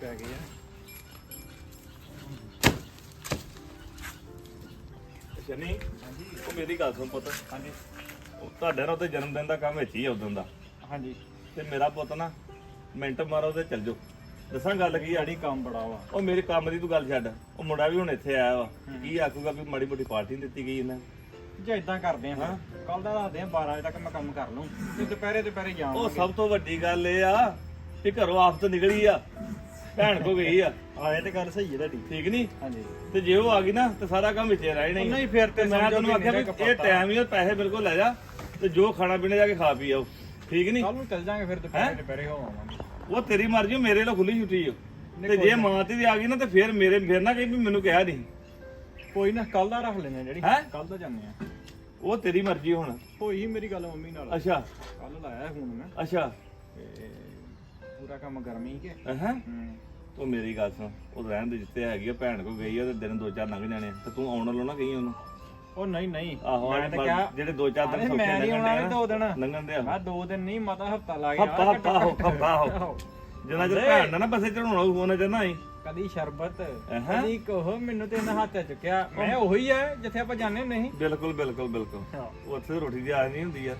ਪੈ ਗਏ ਆ। ਸ਼ਨੀ ਉਹ ਮੇਰੀ ਗੱਲ ਸੁਣ ਪੁੱਤ। ਹਾਂਜੀ। ਉਹ ਤੁਹਾਡੇ ਨਾਲ ਤੇ ਜਨਮ ਦਿਨ ਦਾ ਕੰਮ ਵਿੱਚ ਹੀ ਆ ਉਦੋਂ ਦਾ। ਹਾਂਜੀ। ਤੇ ਮੇਰਾ ਪੁੱਤ ਨਾ ਮਿੰਟ ਮਾਰੋ ਤੇ ਚੱਲ ਜਾਓ। ਦੱਸਾਂ ਗੱਲ ਕੀ ਆ? ਆੜੀ ਕੰਮ ਬੜਾ ਵਾ। ਉਹ ਮੇਰੇ ਕੰਮ ਦੀ ਤੂੰ ਗੱਲ ਛੱਡ। ਉਹ ਮੁੰਡਾ ਵੀ ਹੁਣ ਇੱਥੇ ਆਇਆ ਵਾ। ਕੀ ਆਖੂਗਾ ਵੀ ਮਾੜੀ ਮੋਟੀ ਪਾਰਟੀ ਦਿੱਤੀ ਗਈ ਇਹਨਾਂ? ਜੇ ਇਦਾਂ ਕਰਦੇ ਆ ਕੱਲ ਦਾ ਦੱਸਦੇ ਆ 12 ਵਜੇ ਤੱਕ ਮੈਂ ਕੰਮ ਕਰ ਲੂੰ ਤੇ ਦੁਪਹਿਰੇ ਦੁਪਹਿਰੇ ਉਹ ਸਭ ਤੋਂ ਵੱਡੀ ਗੱਲ ਇਹ ਆ ਕਿ ਘਰੋਂ ਆਫਤ ਨਿਕਲੀ ਆ। ਭੈਣ ਕੋ ਗਈ ਆ। ਆਏ ਤੇ ਗੱਲ ਸਹੀ ਹੈ ਤੁਹਾਡੀ। ਠੀਕ ਨਹੀਂ ਹਾਂਜੀ। ਤੇ ਜੇ ਉਹ ਆ ਗਈ ਨਾ ਤੇ ਸਾਰਾ ਕੰਮ ਵਿੱਚੇ ਰਹਿ ਜਾਣਾ ਨਹੀਂ ਫਿਰ ਤੇ ਮੈਂ ਸਮਝੋ ਵੀ ਆਖਿਆ ਵੀ ਇਹ। ਟਾਈਮ ਹੀ ਆ, ਪੈਸੇ ਬਿਲਕੁਲ ਲੈ ਜਾ। ਤੇ ਜੋ ਖਾਣਾ ਪੀਣਾ ਜਾ ਕੇ ਖਾ ਪੀ ਆਓ। ਠੀਕ ਨਹੀਂ ਕੱਲ ਨੂੰ ਚੱਲ ਜਾਾਂਗੇ ਫਿਰ ਦੁਪਹਿਰੇ ਦੁਪਹਿਰੇ ਹੋ ਆਵਾਂਗੇ। ਉਹ ਤੇਰੀ ਮਰਜ਼ੀ ਓ, ਮੇਰੇ ਨਾਲ ਖੁੱਲੀ ਛੁੱਟੀ ਓ ਤੇ ਜੇ ਮਾਂ ਤੇ ਦੀ ਆ ਗਈ ਨਾ ਤੇ ਫਿਰ ਮੇਰੇ ਫਿਰ ਨਾ ਕਹੀ ਵੀ ਮੈਨੂੰ ਕਿਹਾ ਨਹੀਂ ਕੋਈ ਨਾ ਕੱਲ ਦਾ ਰੱਖ ਲੈਣੇ ਜਿਹੜੀ। ਹੈਂ? ਕੱਲ ਦਾ ਜਾਂਦੇ ਆ ਉਹ ਤੇਰੀ ਮਰਜ਼ੀ ਹੁਣ। ਹੋਈ ਸੀ ਮੇਰੀ ਗੱਲ ਮੰਮੀ ਨਾਲ। ਅੱਛਾ। ਕੱਲ ਲਾਇਆ ਫੋਨ ਮੈਂ। ਅੱਛਾ। ਤੇ ਪੂਰਾ ਕੰਮ ਗਰਮੀ ਕੇ ਹਾਂ। ਤੂੰ ਮੇਰੀ ਗੱਲ ਸੁਣ ਉਹ ਰਹਿਣ ਦੇ ਜਿੱਤੇ ਹੈਗੀ ਆ ਭੈਣ ਕੋ ਗਈ ਆ ਤੇ ਦਿਨ ਦੋ ਚਾਰ ਲੰਘ ਜਾਣੇ ਆ। ਤੇ ਤੂੰ ਆਉਣ ਵਾਲੋਂ ਨਾ ਕਹੀ ਉਹਨੂੰ। ਉਹ ਨਹੀਂ ਨਹੀਂ। ਆਹੋ ਮੈਂ ਤਾਂ ਕਿਹਾ ਜਿਹੜੇ ਦੋ ਚਾਰ ਅਰੇ ਦਿਨ ਸੌਖੇ ਮੈਂ ਨਹੀਂ ਲੰਘਣ ਆਉਣਾ ਦੇ ਵੀ ਦੋ ਦਿਨ। ਲੰਘਣ ਦੇ ਆ ਦੋ ਦਿਨ ਨਹੀਂ ਮਤਾ ਹਫਤਾ ਲਾ ਗਿਆ ਹੱਪਾ ਹੱਪਾ ਹੋ ਹੱਪਾ ਹੋ। ਜਿੰਨਾ ਚਿਰ ਭੈਣ ਨਾ ਬਸੇ ਚੜਾਉਣਾ ਉਹਨਾਂ ਚਿਰ ਨਾ ਆਈ। ਕਦੀ ਸ਼ਰਬਤ ਅਹਾਂ। ਕਦੀ ਕੋਹ ਮੈਨੂੰ ਤੇ ਇਹਨਾਂ ਹੱਥ ਚੁੱਕਿਆ। ਮੈਂ ਉਹੀ ਆ ਜਿੱਥੇ ਆਪਾਂ ਜਾਂਦੇ ਨਹੀਂ ਬਿਲਕੁਲ ਬਿਲਕੁਲ ਬਿਲਕੁਲ। ਉੱਥੇ ਰੋਟੀ ਦੀ ਆਜ ਨਹੀਂ ਹੁੰਦੀ ਯਾਰ।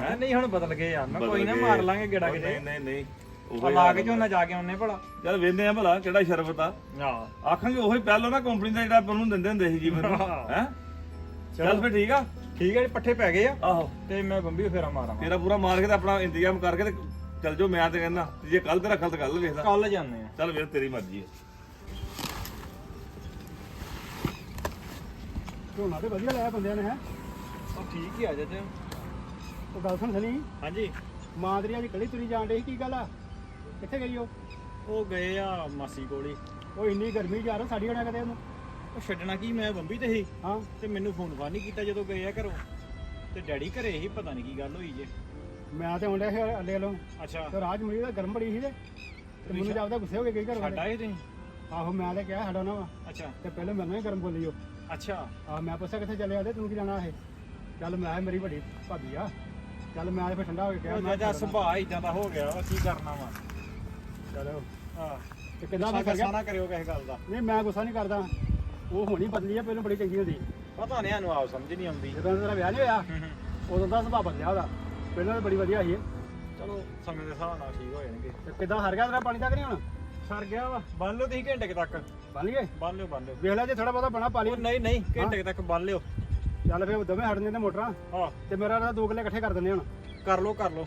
ਹੈ ਨਹੀਂ ਹੁਣ ਬਦਲ ਗਏ ਆ ਮੈਂ ਬਦਲ ਕੋਈ ਨਾ ਗਏ। ਮਾਰ ਲਾਂਗੇ ਗੇੜਾ ਉਹ ਕਿਤੇ। ਨਹੀਂ ਨਹੀਂ ਨਹੀਂ। ਆ ਉਹ ਲਾ ਕੇ ਝੋਨਾ ਜਾ ਕੇ ਆਉਨੇ ਭਲਾ। ਚੱਲ ਵੇਖਦੇ ਆ ਭਲਾ ਕਿਹੜਾ ਸ਼ਰਬਤ ਆ। ਆ ਆਖਾਂਗੇ ਉਹੀ ਪਹਿਲਾਂ ਨਾ ਕੰਪਨੀ ਦਾ ਜਿਹੜਾ ਆਪਾਂ ਨੂੰ ਦਿੰਦੇ ਹੁੰਦੇ ਸੀ ਜੀਵਨ ਹੈ। ਚੱਲ। ਫੇ ਠੀਕ ਆ। ਠੀਕ ਹੈ ਜੀ ਪੱਠੇ ਪੈ ਗਏ ਆ। ਆਹੋ। ਤੇ ਮੈਂ ਬੰਬੀ ਫੇਰਾ ਮਾਰਾਂ ਤੇਰਾ ਪੂਰਾ ਮਾਰ ਕੇ ਤੇ ਆਪਣਾ ਇੰਤਜ਼ਾਮ ਕਰਕੇ ਤੇ ਚੱਲ ਜਾਓ ਮੈਂ ਤੇ ਕਹਿੰਦਾ ਤੇ ਜੇ ਕੱਲ ਤੇ ਰੱਖਲ ਤੇ ਕੱਲ ਵੇਖਦਾ। ਕੱਲ ਜਾਂਦੇ ਆ। ਚੱਲ ਵੇਖ ਤੇਰੀ ਮਰਜ਼ੀ ਹੈ ਝੋਨਾ ਤੇ ਵਧੀਆ ਲਾਇਆ ਬੰਦਿਆਂ ਨੇ ਹੈ? ਉਹ ਠੀਕ ਹੀ ਆ ਜੇ ਤੇ ਉਹ ਗੱਲ ਸੁਣ ਸਨੀ। ਹਾਂਜੀ। ਮਾਂ ਤੇਰੀ ਅੱਜ ਕੜੀ ਤੁਰੀ ਜਾਣ ਡੇ ਕੀ ਗੱਲ ਆ? ਕਿੱਥੇ ਗਈ ਉਹ? ਉਹ ਗਏ ਆ ਮਾਸੀ ਕੋਲੀ। ਉਹ ਇੰਨੀ ਗਰਮੀ ਜਾ ਰਹੀ ਸਾਡੀ ਹੋਣਾ ਕਦੇ ਉਹਨੂੰ? ਉਹ ਛੱਡਣਾ ਕੀ ਮੈਂ ਬੰਬੀ ਤੇ ਸੀ। ਹਾਂ। ਤੇ ਮੈਨੂੰ ਫੋਨ ਫਾਨ ਨਹੀਂ ਕੀਤਾ ਜਦੋਂ ਗਏ ਆ ਘਰੋਂ। ਤੇ ਡੈਡੀ ਘਰੇ ਹੀ ਪਤਾ ਨਹੀਂ ਕੀ ਗੱਲ ਹੋਈ ਜੇ। ਮੈਂ ਤੇ ਆਉਂਦਾ ਸੀ ਅੱਡੇ ਵੱਲੋਂ। ਅੱਛਾ। ਤੇ ਰਾਜ ਮਰੀ ਦਾ ਗਰਮ ਬੜੀ ਸੀ ਤੇ। ਤੇ ਮੈਨੂੰ ਜਾਪਦਾ ਗੁੱਸੇ ਹੋ ਕੇ ਗਈ ਘਰ ਛੱਡ ਵਾਲੇ ਆਏ ਤੁਸੀਂ? ਆਹੋ ਮੈਂ ਤੇ ਕਿਹਾ ਸਾਡਾ ਨਾ ਵਾ। ਅੱਛਾ। ਤੇ ਪਹਿਲੇ ਮੈਨੂੰ ਹੀ ਗਰਮ ਬੋਲੀ ਉਹ। ਅੱਛਾ। ਆ ਮੈਂ ਪੁੱਛਿਆ ਕਿੱਥੇ ਚੱਲੇ ਆਦੇ ਤੂੰ ਕੀ ਜਾਣਾ ਇਹ? ਚੱਲ ਮੈਂ ਮੇਰੀ ਵੱਡੀ ਭਾਬੀ ਆ। ਚੱਲ ਮੈਂ ਤੇ ਫਿਰ ਠੰਡਾ ਹੋ ਕੇ ਕਿਹਾ ਮੈਂ ਜਿਹਦਾ ਸੁਭਾਅ ਇਦਾਂ ਦਾ ਹੋ ਗਿਆ ਵਾ ਕੀ ਕਰਨਾ ਵਾ। ਚਲੋ। ਹਾਂ। ਤੇ ਕਿੱਦਾਂ ਮੈਂ ਕਰ ਗਿਆ? ਨਾ ਕਰਿਓ ਕਿਸੇ ਗੱਲ ਦਾ। ਨਹੀਂ ਮੈਂ ਗੁੱਸਾ ਨਹੀਂ ਕਰਦਾ। ਉਹ ਹੋਣੀ ਬਦਲੀ ਆ ਪਹਿਲਾਂ ਬੜੀ ਚੰਗੀ ਹੁੰਦੀ। ਪਤਾ ਨਹੀਂ ਸਾਨੂੰ ਆਪ ਸਮਝ ਨਹੀਂ ਆਉਂਦੀ। ਜਦੋਂ ਤੇਰਾ ਵਿਆਹ ਨਹੀਂ ਹੋਇਆ ਉਦੋਂ ਦਾ ਸੁਭਾਅ ਬਦਲਿਆ ਉਹਦਾ। ਪਹਿਲਾਂ ਤਾਂ ਬੜੀ ਵਧੀਆ ਸੀ। ਇਹ। ਚਲੋ ਸਮੇਂ ਦੇ ਹਿਸਾਬ ਨਾਲ ਠੀਕ ਹੋ ਜਾਣਗੇ। ਤੇ ਕਿੱਦਾਂ ਹਰ ਗਿਆ ਤੇਰਾ ਪਾਣੀ ਤੱਕ ਨਹੀਂ ਹੁਣ? ਸਰ ਗਿਆ ਵਾ। ਬੰਨ ਲਿਓ ਤੁਸੀਂ ਘੰਟੇ ਕੁ ਤੱਕ। ਬਣ ਗਏ ਬੰਨ ਲਿਓ ਬੰਨ ਲਿਓ। ਵੇਖ ਲੈ ਜੇ ਥੋੜਾ ਬਹੁਤਾ ਬਣਾ ਪਾ ਲਈ ਉਹ ਨਹੀਂ ਨਹੀਂ ਘੰਟੇ ਕੁ ਤੱਕ ਬੰਨ ਲਿਓ। ਚੱਲ ਫੇਰ ਦੋਵੇਂ ਹਟ ਜਾਂਦੇ ਮੋਟਰਾਂ। ਹਾਂ। ਤੇ ਮੇਰਾ ਦੋ ਕਿੱਲੇ ਇਕੱਠੇ ਕਰ ਦਿੰਦੇ ਹੁਣ। ਕਰ ਲਓ ਕਰ ਲਓ।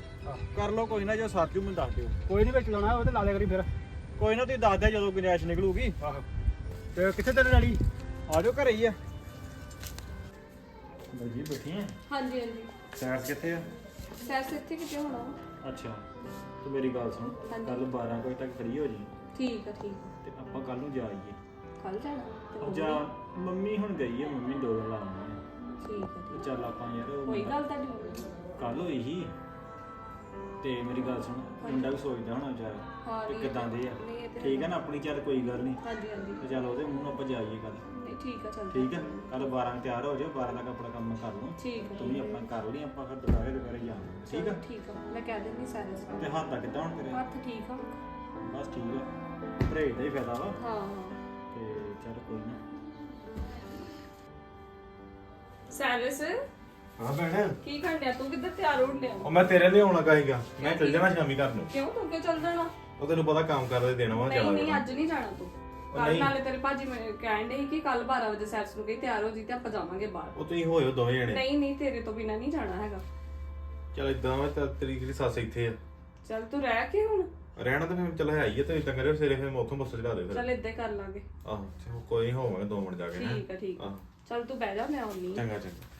ਕਰ ਲਓ ਕੋਈ ਨਾ ਜੋ ਸਾਥੀ ਮੈਨੂੰ ਦੱਸ ਦਿਓ। ਕੋਈ ਨਹੀਂ ਵਿੱਚ ਲਾਉਣਾ ਉਹ ਤੇ ਲਾ ਲਿਆ ਕਰੀ ਫਿਰ। ਕੋਈ ਨਾ ਤੁਸੀਂ ਦੱਸ ਦਿਓ ਜਦੋਂ ਗੁੰਜਾਇਸ਼ ਨਿਕਲੂਗੀ। ਆਹੋ। ਤੇ ਕਿੱਥੇ ਤੇਰੇ ਡੈਡੀ? ਆ ਜਾਓ ਘਰੇ ਹੀ ਆ। ਬਜੀ ਬੈਠੀ ਆ ਹਾਂਜੀ ਹਾਂਜੀ। ਸੈਰ ਕਿੱਥੇ ਆ? ਸੈਸ ਇੱਥੇ ਕਿਤੇ ਹੋਣਾ। ਅੱਛਾ। ਤੂੰ ਮੇਰੀ ਗੱਲ ਸੁਣ। ਹਾਂਜੀ। ਕੱਲ 12 ਵਜੇ ਤੱਕ ਫ੍ਰੀ ਹੋ ਜੀ ਠੀਕ ਆ ਠੀਕ ਆ। ਤੇ ਆਪਾਂ ਕੱਲ ਨੂੰ ਜਾਈਏ। ਕੱਲ ਜਾਣਾ ਤੇ? ਜਾ ਮੰਮੀ ਹੁਣ ਗਈ ਹੈ ਮੰਮੀ ਦੋ ਦਿਨ ਲਾਉਣੀ ਹੈ ਠੀਕ ਆ ਤੇ ਚੱਲ ਆਪਾਂ ਯਾਰ। ਕੋਈ ਗੱਲ ਤੁਹਾਡੀ ਮੰਮੀ? ਕੱਲ ਹੋਈ ਸੀ। ਤੇ ਮੇਰੀ ਗੱਲ ਸੁਣ ਮੁੰਡਾ ਵੀ ਸੋਚਦਾ ਹੋਣਾ ਚਾਹ ਤੇ ਕਿਦਾਂ ਦੇ ਆ। ਠੀਕ ਹੈ। ਨਾ ਆਪਣੀ ਚੱਲ ਕੋਈ ਗੱਲ ਨਹੀਂ। ਹਾਂਜੀ ਹਾਂਜੀ। ਤੇ ਚੱਲ ਉਹਦੇ ਮੂੰਹ ਆਪਾਂ ਜਾਈਏ ਕੱਲ ਨਹੀਂ ਠੀਕ ਆ ਚੱਲ ਠੀਕ ਹੈ ਕੱਲ 12 ਨੂੰ ਤਿਆਰ ਹੋ ਜਾ 12 ਤੱਕ ਆਪਣਾ ਕੰਮ ਕਰ ਲਓ। ਠੀਕ ਆ ਤੂੰ ਵੀ ਆਪਣਾ ਕਰ ਲਈ ਆਪਾਂ ਫਿਰ ਦੁਪਹਿਰੇ ਦੁਪਹਿਰੇ ਜਾਵਾਂਗੇ ਠੀਕ ਹੈ ਠੀਕ ਆ ਮੈਂ ਕਹਿ ਦਿੰਦੀ ਸਾਰੇ ਸਾਰੇ ਤੇ ਹੱਥ ਦਾ ਕਿੱਦਾਂ ਹੁਣ ਤੇਰੇ? ਹੱਥ ਠੀਕ ਆ। ਬਸ ਠੀਕ ਹੈ ਭਰੇ ਦਾ ਹੀ ਫਾਇਦਾ ਵਾ। ਹਾਂ ਹਾਂ। ਤੇ ਚੱਲ ਕੋਈ ਨਾ। ਸੈਲਸ? ਹਾਂ ਭੈਣ। ਕੀ ਕਰਨਿਆ ਤੂੰ ਕਿੱਧਰ ਤਿਆਰ ਹੋ ਲਿਆ ਉਹ ਮੈਂ ਤੇਰੇ ਲਈ ਆਉਣਾ ਕਹੀਗਾ ਮੈਂ ਚੱਲ ਜਾਣਾ ਸ਼ਾਮੀ ਘਰ ਨੂੰ। ਕਿਉਂ? ਤੂੰ ਕਿਉਂ ਚੱਲ ਜਾਣਾ? ਉਹ ਤੈਨੂੰ ਪਤਾ ਕੰਮ ਕਰਦੇ ਦੇਣਾ ਵਾ ਨਹੀਂ ਚਲਾ ਨਹੀਂ ਅੱਜ ਨਹੀਂ ਜਾਣਾ ਤੂੰ। ਕੱਲ। ਨਾਲੇ ਤੇਰੇ ਭਾਜੀ ਮੈਨੂੰ ਕਹਿਣ ਦੇ ਕਿ ਕੱਲ 12 ਵਜੇ ਸੈਲਸ ਨੂੰ ਕਹੀ ਤਿਆਰ ਹੋ ਜੀ ਤੇ ਆਪਾਂ ਜਾਵਾਂਗੇ ਬਾਹਰ। ਉਹ ਤੁਸੀਂ ਹੋਇਓ ਦੋਵੇਂ ਜਣੇ। ਨਹੀਂ ਨਹੀਂ ਤੇਰੇ ਤੋਂ ਬਿਨਾ ਨਹੀਂ ਜਾਣਾ ਹੈਗਾ। ਚਲ ਇਦਾਂ ਵਾ ਤਾਂ ਤੇਰੀ ਜਿਹੜੀ ਸੱਸ ਇੱਥੇ ਆ। ਚੱਲ ਤੂੰ ਰਹਿ ਕੇ ਹੁਣ। ਰਹਿਣਾ ਤਾਂ ਫਿਰ ਚੱਲ ਹੈ ਹੀ ਆ ਤੇ ਇਦਾਂ ਕਰਿਓ ਸਵੇਰੇ ਫਿਰ ਮੈਂ ਉੱਥੋਂ ਬੱਸ ਚੜਾ ਦੇ ਫਿਰ। ਚੱਲ ਏਦਾਂ ਹੀ ਕਰ ਲਾਂਗੇ। ਆਹੋ ਕੋਈ ਨਹੀਂ ਹੋਵਾਂਗੇ ਦੋ ਮਿੰਟ ਜਾ ਕੇ ਹੈਂ। ਠੀਕ ਆ ਠੀਕ ਆ। ਆਹੋ। ਚੱਲ ਤੂੰ ਬਹਿ ਜਾ ਮੈਂ ਆਉਣੀ ਚੰਗਾ ਚੰਗਾ।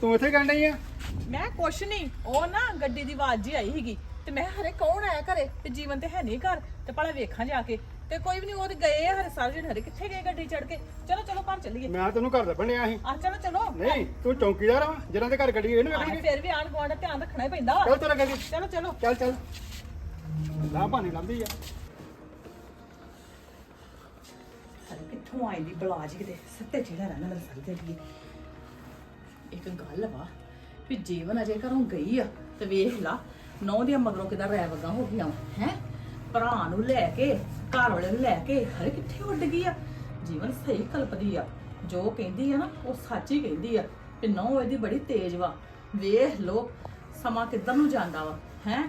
ਤੂੰ ਇੱਥੇ ਕਰਨ ਡਈ ਆ? ਮੈਂ ਕੁਛ ਨਹੀਂ ਉਹ ਨਾ ਗੱਡੀ ਦੀ ਆਵਾਜ਼ ਜੀ ਆਈ ਸੀਗੀ ਤੇ ਮੈਂ ਹਰੇ ਕੌਣ ਆਇਆ ਘਰੇ? ਤੇ ਜੀਵਨ ਤੇ ਹੈ ਨਹੀਂ ਘਰ ਤੇ ਭਲਾ ਵੇਖਾਂ ਜਾ ਕੇ। ਤੇ ਕੋਈ ਵੀ ਨਹੀਂ ਉਹ ਤੇ ਗਏ ਆ ਹਰੇ ਸਾਰੇ ਜਿਹੜੇ ਹਰੇ ਕਿੱਥੇ ਗਏ ਗੱਡੀ ਚੜ ਕੇ? ਚਲੋ ਚਲੋ ਘਰ ਚੱਲੀਏ। ਮੈਂ ਤੈਨੂੰ ਘਰ ਦਾ ਬਣਿਆ ਸੀ। ਆ ਚਲੋ ਚਲੋ। ਨਹੀਂ ਤੂੰ ਚੌਂਕੀਦਾਰ ਆ ਜਿਹਨਾਂ ਦੇ ਘਰ ਗੱਡੀ ਇਹਨੂੰ ਆਹ, ਵੇਖਣਗੇ ਫਿਰ ਵੀ ਆਣ ਗੁਆਂਢ ਦਾ ਧਿਆਨ ਰੱਖਣਾ ਹੀ ਪੈਂਦਾ। ਚੱਲ ਤੇਰਾ ਗੱਡੀ। ਚਲੋ ਚਲੋ। ਚੱਲ ਚੱਲ। ਲਾ ਭਾਣੇ ਲੰਦੀ ਆ। ਕਿੱਥੋਂ ਆਈ ਦੀ ਬਲਾਜ ਕਿਤੇ? ਸੱਤੇ ਜਿਹੜਾ ਰਹਿਣਾ ਮੇਰੇ ਸਰ ਦੇ ਇੱਕ ਗੱਲ ਵਾ ਵੀ ਜੀਵਨ ਅਜੇ ਘਰੋਂ ਗਈ ਆ ਤੇ ਵੇਖ ਲਾ ਨੌ ਦੀਆਂ ਮਗਰੋਂ ਕਿਦਾਂ ਰੈ ਵਗਾ ਹੋ ਗਈਆਂ ਹੈ? ਭਰਾ ਨੂੰ ਲੈ ਕੇ, ਘਰ ਵਾਲੇ ਨੂੰ ਲੈ ਕੇ ਹਰੇ ਕਿੱਥੇ ਉੱਡ ਗਈ ਆ? ਜੀਵਨ ਸਹੀ ਕਲਪਦੀ ਆ। ਜੋ ਕਹਿੰਦੀ ਆ ਨਾ, ਉਹ ਸੱਚ ਹੀ ਕਹਿੰਦੀ ਆ ਵੀ ਨੌ ਇਹਦੀ ਬੜੀ ਤੇਜ਼ ਵਾ। ਵੇਖ ਲੋ, ਸਮਾਂ ਕਿੱਧਰ ਨੂੰ ਜਾਂਦਾ ਵਾ, ਹੈ?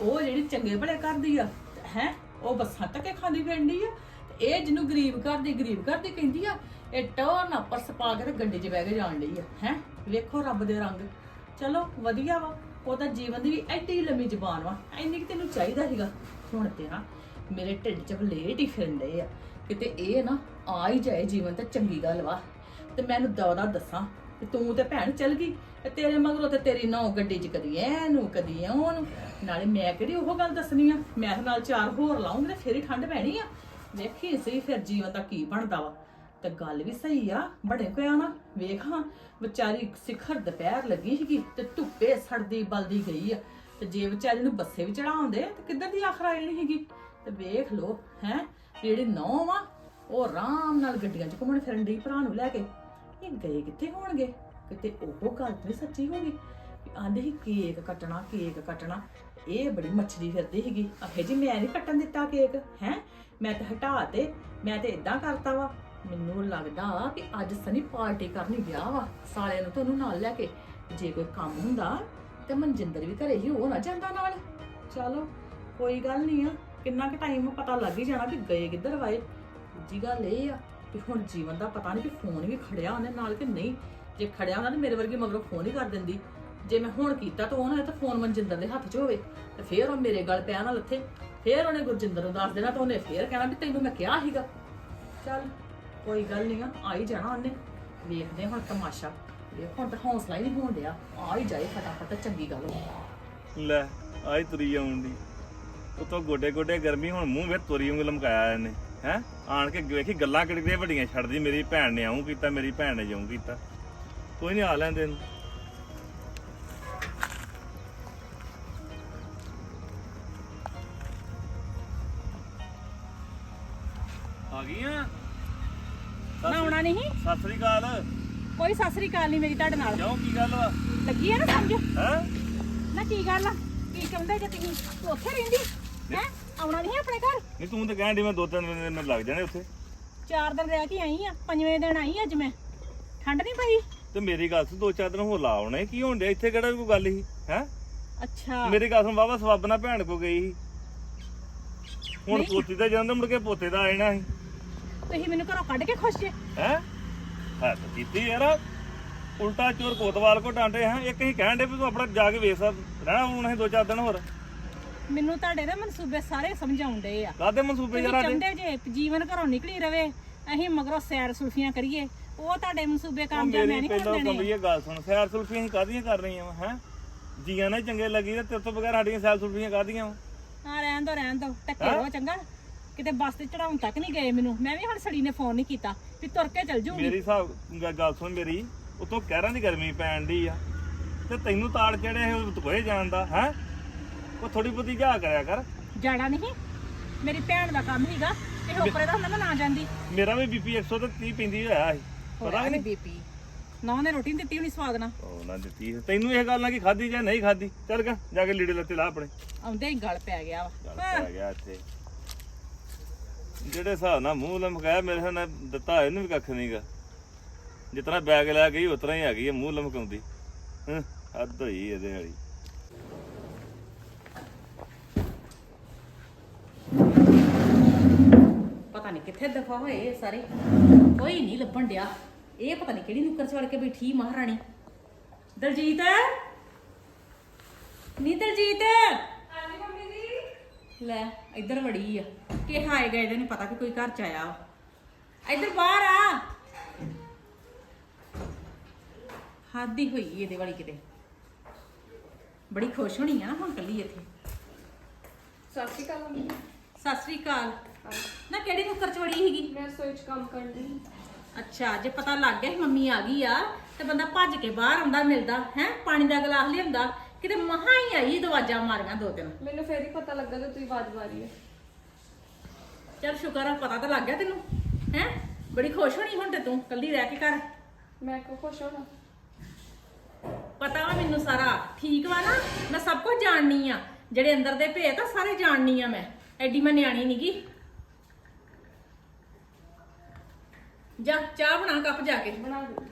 ਉਹ ਜਿਹੜੀ ਚੰਗੇ ਭਲੇ ਕਰਦੀ ਆ, ਹੈ? ਉਹ ਬੱਸਾਂ ਤੱਕੇ ਖਾਂਦੀ ਫਿਰਦੀ ਆ। ਤੇ ਇਹ ਜਿਹਨੂੰ ਗਰੀਬ ਘਰ ਦੀ, ਗਰੀਬ ਘਰ ਦੀ ਕਹਿੰਦੀ ਆ, ਇਹ ਟੌਰ ਨਾ ਪਰਸ ਪਾ ਕੇ ਤੇ ਗੱਡੀ 'ਚ ਬਹਿ ਕੇ ਜਾਣ ਲਈ ਆ, ਹੈ? ਵੇਖੋ ਰੱਬ ਦੇ ਰੰਗ। ਚਲੋ, ਵਧੀਆ ਵਾ। ਉਹ ਤਾਂ ਜੀਵਨ ਦੀ ਵੀ ਐਡੀ ਲੰਮੀ ਜਬਾਨ ਵਾ। ਐਨੀ ਕਿ ਤੈਨੂੰ ਚਾਹੀਦਾ ਸੀਗਾ। ਹੁਣ ਤੇ ਨਾ ਮੇਰੇ ਢਿੱਡ 'ਚ ਬਲੇਟ ਹੀ ਫਿਰਨ ਫਿਰਦੇ ਆ। ਕਿਤੇ ਇਹ ਨਾ ਆ ਹੀ ਜਾਏ ਜੀਵਨ ਤਾਂ ਚੰਗੀ ਗੱਲ ਵਾ। ਤੇ ਮੈਨੂੰ ਦਵਦਾ ਦੱਸਾਂ ਕਿ ਤੂੰ ਤੇ ਭੈਣ ਚਲ ਗਈ ਤੇ ਤੇਰੇ ਮਗਰੋਂ ਤੇ ਤੇਰੀ ਨੌ ਗੱਡੀ 'ਚ ਕਦੀ ਐਨੂੰ ਕਦੀ ਉਹਨੂੰ। ਨਾਲੇ ਮੈਂ ਕਿਹੜੀ ਉਹ ਗੱਲ ਦੱਸਣੀ ਆ? ਮੈਂ ਤੇ ਨਾਲ ਚਾਰ ਹੋਰ ਲਾਉਂਗੀ ਤੇ ਫੇਰ ਹੀ ਠੰਡ ਪੈਣੀ ਆ। ਵੇਖੀ ਸਹੀ ਫਿਰ ਜੀਵਨ ਦਾ ਕੀ ਬਣਦਾ ਵਾ। ਤੇ ਗੱਲ ਵੀ ਸਹੀ ਆ, ਬੜੇ ਕੋਇਆ ਨਾ। ਵੇਖ ਹਾਂ, ਵਿਚਾਰੀ ਸਿਖਰ ਦੁਪਹਿਰ ਲੱਗੀ ਸੀਗੀ ਤੇ ਧੁੱਪੇ ਸੜਦੀ ਬਲਦੀ ਗਈ ਆ। ਤੇ ਜੇ ਵਿਚਾਰੀ ਨੂੰ ਬੱਸੇ ਵੀ ਚੜਾਉਂਦੇ, ਤੇ ਕਿੱਧਰ ਦੀ ਆਖਰ ਆਣੀ ਸੀਗੀ? ਤੇ ਵੇਖ ਲੋ ਹੈ, ਜਿਹੜੀ ਨੌ ਵਾ ਉਹ ਆਰਾਮ ਨਾਲ ਗੱਡੀਆਂ 'ਚ ਘੁੰਮਣ ਫਿਰਨ ਦੀ ਭਰਾ ਨੂੰ ਲੈ ਕੇ। ਇਹ ਗਏ ਕਿੱਥੇ ਹੋਣਗੇ? ਕਿਤੇ ਉਹ ਗੱਲ ਤੇ ਸੱਚੀ ਹੋ ਗਈ? ਆਂਦੇ ਸੀ, ਕੇਕ ਕੱਟਣਾ ਕੇਕ ਕੱਟਣਾ। ਇਹ ਬੜੀ ਮੱਛਰੀ ਫਿਰਦੀ ਸੀਗੀ। ਆਖੇ ਜੀ, ਮੈਂ ਨਹੀਂ ਕੱਟਣ ਦਿੱਤਾ ਕੇਕ, ਹੈ? ਮੈਂ ਤਾਂ ਹਟਾ ਤੇ, ਮੈਂ ਤੇ ਇਦਾਂ ਕਰਤਾ ਵਾ। ਮੈਨੂੰ ਲੱਗਦਾ ਕਿ ਅੱਜ ਸਨੀ ਪਾਰਟੀ ਕਰਨੀ ਗਿਆ ਵਾ ਸਾਲਿਆਂ ਨੂੰ ਤੁਹਾਨੂੰ ਨਾਲ ਲੈ ਕੇ। ਜੇ ਕੋਈ ਕੰਮ ਹੁੰਦਾ ਤੇ ਮਨਜਿੰਦਰ ਵੀ ਘਰੇ ਹੀ ਨਾ ਜਾਂਦਾ ਨਾਲ। ਚਲੋ ਕੋਈ ਗੱਲ ਨਹੀਂ ਆ। ਕਿੰਨਾ ਕੁ ਟਾਈਮ ਪਤਾ ਲੱਗ ਹੀ ਜਾਣਾ ਵੀ ਗਏ ਕਿੱਧਰ ਵਾਏ। ਦੂਜੀ ਗੱਲ ਇਹ ਆ ਕਿ ਹੁਣ ਜੀਵਨ ਦਾ ਪਤਾ ਨਹੀਂ ਕਿ ਫੋਨ ਵੀ ਖੜਿਆ ਉਹਨੇ ਨਾਲ ਕਿ ਨਹੀਂ। ਜੇ ਖੜਿਆ ਹੁੰਦਾ ਤਾਂ ਮੇਰੇ ਵਰਗੀ ਮਗਰੋਂ ਫੋਨ ਹੀ ਕਰ ਦਿੰਦੀ। ਜੇ ਮੈਂ ਹੁਣ ਕੀਤਾ ਤਾਂ ਉਹਨਾਂ ਤਾਂ ਫੋਨ ਮਨਜਿੰਦਰ ਦੇ ਹੱਥ 'ਚ ਹੋਵੇ। ਤੇ ਫੇਰ ਉਹ ਮੇਰੇ ਗਲ ਪਿਆ ਨਾ ਲੱਥੇ ਫੇਰ ਉਹਨੇ ਗੁਰਜਿੰਦਰ ਨੂੰ ਦੱਸ ਦੇਣਾ ਤਾਂ ਉਹਨੇ ਫੇਰ ਕਹਿਣਾ ਵੀ ਤੈਨੂੰ ਮੈਂ ਕਿਹਾ ਸੀਗਾ। ਚੱਲ। ਕੋਈ ਗੱਲ ਨਹੀਂ ਆ ਆ ਹੀ ਜਾਣਾ ਉਹਨੇ। ਵੇਖਦੇ ਹੁਣ ਤਮਾਸ਼ਾ। ਇਹ ਹੁਣ ਤਾਂ ਹੌਸਲਾ ਹੀ ਨਹੀਂ ਹੋਣ ਡਿਆ। ਆ ਹੀ ਜਾਏ ਫਟਾਫਟ, ਚੰਗੀ ਗੱਲ ਹੋ ਲੈ ਆਈ ਤੁਰੀ ਆਉਂਦੀ ਉਤੋਂ ਗੋਡੇ ਗੋਡੇ ਗਰਮੀ, ਹੁਣ ਮੂੰਹ ਵਿੱਚ ਤੁਰੀ ਉਂਗ ਲਮਕਾਇਆ ਇਹਨੇ, ਹੈ? ਆਣ ਕੇ ਵੇਖੀ ਗੱਲਾਂ ਕਿਹੜੀਆਂ ਵੱਡੀਆਂ ਛੱਡਦੀ ਮੇਰੀ ਭੈਣ ਨੇ ਆਉਂ ਕੀਤਾ, ਮੇਰੀ ਭੈਣ ਨੇ ਜਾਉਂ ਕੀਤਾ। ਕੋਈ ਨਹੀਂ ਆ ਲੈਂਦੇ ਇਹਨੂੰ। ਆ ਗਈਆਂ? ਮੈਂ ਆਉਣਾ ਨਹੀਂ। ਸਤਿ ਸ੍ਰੀ ਅਕਾਲ। ਕੋਈ ਸਤਿ ਸ੍ਰੀ ਅਕਾਲ ਨਹੀਂ ਮੇਰੀ ਤੁਹਾਡੇ ਨਾਲ। ਕਿਉਂ ਕੀ ਗੱਲ ਵਾ? ਲੱਗੀ ਆ ਨਾ ਸਮਝ? ਹੈ? ਨਾ ਕੀ ਗੱਲ ਆ? ਕੀ ਕਹਿੰਦੇ ਜੇ ਤੁਸੀਂ? ਤੂੰ ਉੱਥੇ ਰਹਿੰਦੀ? ਹੈ? ਆਉਣਾ ਨਹੀਂ ਆਪਣੇ ਘਰ? ਨਹੀਂ ਤੂੰ ਤਾਂ ਕਹਿਣ ਮੈਂ ਦੋ ਤਿੰਨ ਦਿਨ ਮੈਨੂੰ ਲੱਗ ਜਾਣੇ ਉੱਥੇ। ਚਾਰ ਦਿਨ ਰਹਿ ਕੇ ਆਈ ਆ ਪੰਜਵੇਂ ਦਿਨ ਆਈ ਅੱਜ ਮੈਂ। ਠੰਡ ਨਹੀਂ ਪਈ? ਤੇ ਮੇਰੀ ਗੱਲ ਸੁਣ ਦੋ ਚਾਰ ਦਿਨ ਹੋਰ ਲਾ ਆਉਣੇ। ਕੀ ਹੋਣ ਡਿਆ? ਇੱਥੇ ਕਿਹੜਾ ਕੋਈ ਗੱਲ ਸੀ? ਹੈ? ਅੱਛਾ। ਮੇਰੀ ਗੱਲ ਸੁਣ ਬਾਬਾ ਸਵਾਬ ਨਾਲ ਭੈਣ ਕੋ ਗਈ ਸੀ। ਹੁਣ। ਪੋਤੀ ਦਾ ਜਨਮ ਮੁੜ ਕੇ ਪੋਤੇ ਦਾ ਆਇਣਾ ਸੀ। ਤੁਸੀਂ ਮੈਨੂੰ ਘਰੋਂ ਕੱਢ ਕੇ ਖੁਸ਼ ਜੇ। ਹੈ? ਹੱਥ ਕੀਤੀ ਯਾਰ। ਉਲਟਾ ਚੋਰ ਕੋਤਵਾਲ ਕੋ ਡਾਂਟੇ ਹਾਂ। ਇੱਕ ਹੀ ਕਹਿਣ ਦੇ ਵੀ ਤੂੰ ਆਪਣਾ ਜਾ ਕੇ ਵੇਖ ਸਕ ਰਹਿਣਾ ਹੁਣ ਅਸੀਂ ਦੋ ਚਾਰ ਦਿਨ ਹੋਰ। ਮੈਨੂੰ ਤੁਹਾਡੇ ਨਾ ਮਨਸੂਬੇ ਸਾਰੇ ਸਮਝਾਉਂਦੇ ਆ। ਕਾਦੇ ਮਨਸੂਬੇ ਤੁਸੀਂ ਜਰਾ ਦੇ ਚਾਹੁੰਦੇ ਜੇ ਜੀਵਨ ਘਰੋਂ ਨਿਕਲੀ ਰਵੇ। ਅਸੀਂ ਮਗਰੋਂ ਸੈਰ ਸੁਲਫੀਆਂ ਕਰੀਏ। ਉਹ ਤੁਹਾਡੇ ਮਨਸੂਬੇ ਉਹ ਕਾਮਯਾਬ ਮੈਂ ਮੇਰੀ ਨਹੀਂ ਕਰ ਪਹਿਲਾਂ ਦੇਣੇ। ਕਮਲੀ ਇਹ ਗੱਲ ਸੁਣ। ਸੈਰ ਸੁਲਫੀਆਂ ਅਸੀਂ ਕਾਦੀਆਂ ਕਰ ਰਹੀਆਂ ਵਾ ਹੈ? ਜੀਆਂ ਨੇ ਚੰਗੇ ਲੱਗੀ ਤੇ ਤੇਰੇ ਤੋਂ ਬਗੈਰ ਸਾਡੀਆਂ ਸੈਰ ਸੁਲਫੀਆਂ ਕਾਦੀਆਂ ਵਾ? ਹਾਂ ਰਹਿਣ ਦੋ ਰਹਿਣ ਦੋ। ਟੱਕੇ ਰੋ ਚੰਗਾ। ਕਿਤੇ ਬੱਸ ਤੇ ਚੜਾਉਣ ਤੱਕ ਨਹੀਂ ਗਏ ਮੈਨੂੰ। ਮੈਂ ਵੀ ਹੁਣ ਸੜੀ ਨੇ ਫੋਨ ਨਹੀਂ ਕੀਤਾ। ਵੀ ਤੁਰ ਕੇ ਚੱਲ ਜੂਗੀ। ਮੇਰੀ ਹਿਸਾਬ ਗ- ਗੱਲ ਸੁਣ ਮੇਰੀ। ਉਤੋਂ ਕਹਿਰਾਂ ਦੀ ਗਰਮੀ ਪੈਣ ਦੀ ਆ। ਤੇ ਤੈਨੂੰ ਤਾੜ ਚੜਿਆ ਇਹ ਤਕੋਏ ਜਾਣਦਾ ਹੈ? ਉਹ ਥੋੜੀ ਬਹੁਤੀ ਜਾ ਕਰਿਆ ਕਰ? ਜਾਣਾ ਨਹੀਂ। ਮੇਰੀ ਭੈਣ ਦਾ ਕੰਮ ਹੀਗਾ ਤੇ ਹੋਪਰੇ ਦਾ ਹੁੰਦਾ ਮੈਂ ਨਾ ਜਾਂਦੀ। ਮੇਰਾ ਵੀ ਬੀਪੀ 130 ਪੈਂਦੀ ਹੋਇਆ ਸੀ। ਪਤਾ ਕਿ ਨਹੀਂ? ਬੀਪੀ। ਨਾ ਉਹਨੇ ਰੋਟੀ ਨੀ ਦਿੱਤੀ ਹੋਣੀ ਸਵਾਦ ਨਾਲ। ਉਹ ਨਾ ਦਿੱਤੀ ਹੈ। ਤੈਨੂੰ ਇਹ ਗੱਲ ਨਾ ਕਿ ਖਾਦੀ ਜਾਂ ਨਹੀਂ ਖਾਦੀ ਚੱਲ ਗਾ ਜਾ ਕੇ ਲੀੜੇ ਲੱਤੇ ਲਾ ਆਪਣੇ। ਆਉਂਦੇ ਹੀ ਗਲ ਪੈ ਗਿਆ ਵਾ। ਚੱਲ ਪੈ ਗਿਆ ਇੱਥੇ। ਜਿਹੜੇ ਹਿਸਾਬ ਨਾਲ ਮੂੰਹ ਲਮਕਾਇਆ ਮੇਰੇ ਹਿਸਾਬ ਨਾਲ ਦਿੱਤਾ ਇਹਨੂੰ ਵੀ ਕੱਖ ਨਹੀਂਗਾ ਜਿਤਨਾ ਬੈਗ ਲੈ ਗਈ ਉਤਨਾ ਹੀ ਆ ਗਈ ਹੈ ਮੂੰਹ ਲਮਕਾਉਂਦੀ ਹਾਂ ਹੱਦ ਹੋਈ ਇਹਦੇ ਵਾਲੀ। ਪਤਾ ਨਹੀਂ ਕਿੱਥੇ ਦਫਾ ਹੋਏ ਇਹ ਸਾਰੇ। ਕੋਈ ਨਹੀਂ ਲੱਭਣ ਡਿਆ। ਇਹ ਪਤਾ ਨਹੀਂ ਕਿਹੜੀ ਨੁੱਕਰ ਚ ਵੜ ਕੇ ਬੈਠੀ ਮਹਾਰਾਣੀ। ਦਲਜੀਤ? ਨੀ ਦਲਜੀਤ? ਹਾਂਜੀ ਮੰਮੀ ਜੀ। ਲੈ ਇੱਧਰ ਵੜੀ ਆ। ਕਿ ਹਾਏ ਗਏ ਨਹੀਂ ਪਤਾ ਕਿ ਕੋਈ ਘਰ ਚ ਆਇਆ ਵਾ। ਇੱਧਰ ਬਾਹਰ ਆ। ਹਾਦੀ ਹੋਈ ਇਹਦੇ ਵਾਲੀ ਕਿਤੇ। ਬੜੀ ਖੁਸ਼ ਹੋਣੀ ਆ ਹੁਣ ਕੱਲੀ ਇੱਥੇ। ਸਤਿ ਸ਼੍ਰੀ ਅਕਾਲ ਮੰਮੀ ਸਤਿ ਸ੍ਰੀ ਅਕਾਲ। ਨਾ ਕਿਹੜੀ ਨੁੱਕਰ ਚ ਵੜੀ ਸੀਗੀ? ਮੈਂ ਰਸੋਈ 'ਚ ਕੰਮ ਕਰਦੀ ਅੱਛਾ ਜੇ ਪਤਾ ਲੱਗ ਗਿਆ ਸੀ ਮੰਮੀ ਆ ਗਈ ਆ ਤੇ ਬੰਦਾ ਭੱਜ ਕੇ ਬਾਹਰ ਆਉਂਦਾ ਮਿਲਦਾ ਹੈ? ਪਾਣੀ ਦਾ ਗਲਾਸ ਲਿਆਉਂਦਾ ਕਿਤੇ ਮਹਾ ਹੀ ਆਈ ਦਵਾਜਾ ਮਾਰੀਆਂ ਦੋ ਤਿੰਨ। ਮੈਨੂੰ ਫੇਰ ਹੀ ਪਤਾ ਲੱਗਾ ਕਿ ਤੁਸੀਂ ਆਵਾਜ਼ ਮਾਰੀ ਹੈ। ਚਲ ਸ਼ੁਕਰ ਆ ਪਤਾ ਤਾਂ ਲੱਗ ਗਿਆ ਤੈਨੂੰ। ਹੈ? ਬੜੀ ਖੁਸ਼ ਹੋਣੀ ਹੁਣ ਤੇ ਤੂੰ ਕੱਲੀ ਰਹਿ ਕੇ ਘਰ। ਮੈਂ ਕਿਉਂ ਖੁਸ਼ ਹੋਣਾ ਪਤਾ ਵਾ ਮੈਨੂੰ ਸਾਰਾ ਠੀਕ ਵਾ ਨਾ? ਮੈਂ ਸਭ ਕੁਝ ਜਾਣਨੀ ਆ। ਜਿਹੜੇ ਅੰਦਰ ਦੇ ਭੇਤ ਆ ਸਾਰੇ ਜਾਣਨੀ ਆ ਮੈਂ। ਐਡੀ ਮੈਂ ਨਿਆਣੀ ਨਹੀਂਗੀ ਜਾ ਚਾਹ ਬਣਾ ਕੱਪ ਜਾ ਕੇ। ਬਣਾ ਦੇ।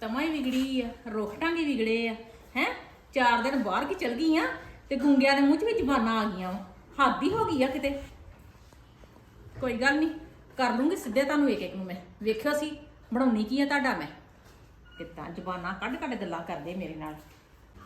ਤਮਾ ਹੀ ਵਿਗੜੀ ਆ ਰੋਖਟਾਂ ਵੀ ਵਿਗੜੇ ਆ। ਹੈ? ਚਾਰ ਦਿਨ ਬਾਹਰ ਕੀ ਚਲ ਗਈ ਆ ਤੇ ਗੁੰਗਿਆਂ ਦੇ ਮੂੰਹ 'ਚ ਵੀ ਜ਼ਬਾਨਾਂ ਆ ਗਈਆਂ ਵਾ। ਹੱਦ ਹੀ ਹੋ ਗਈ ਆ ਕਿਤੇ। ਕੋਈ ਗੱਲ ਨਹੀਂ, ਕਰ ਲੂੰਗੀ ਸਿੱਧੇ ਤੁਹਾਨੂੰ ਇੱਕ ਇੱਕ ਨੂੰ ਮੈਂ। ਵੇਖਿਓ ਸੀ, ਬਣਾਉਣੀ ਕੀ ਆ ਤੁਹਾਡਾ ਮੈਂ। ਕਿੱਦਾਂ ਜ਼ਬਾਨਾਂ ਕੱਢ ਕੱਢ ਗੱਲਾਂ ਕਰਦੇ ਮੇਰੇ ਨਾਲ।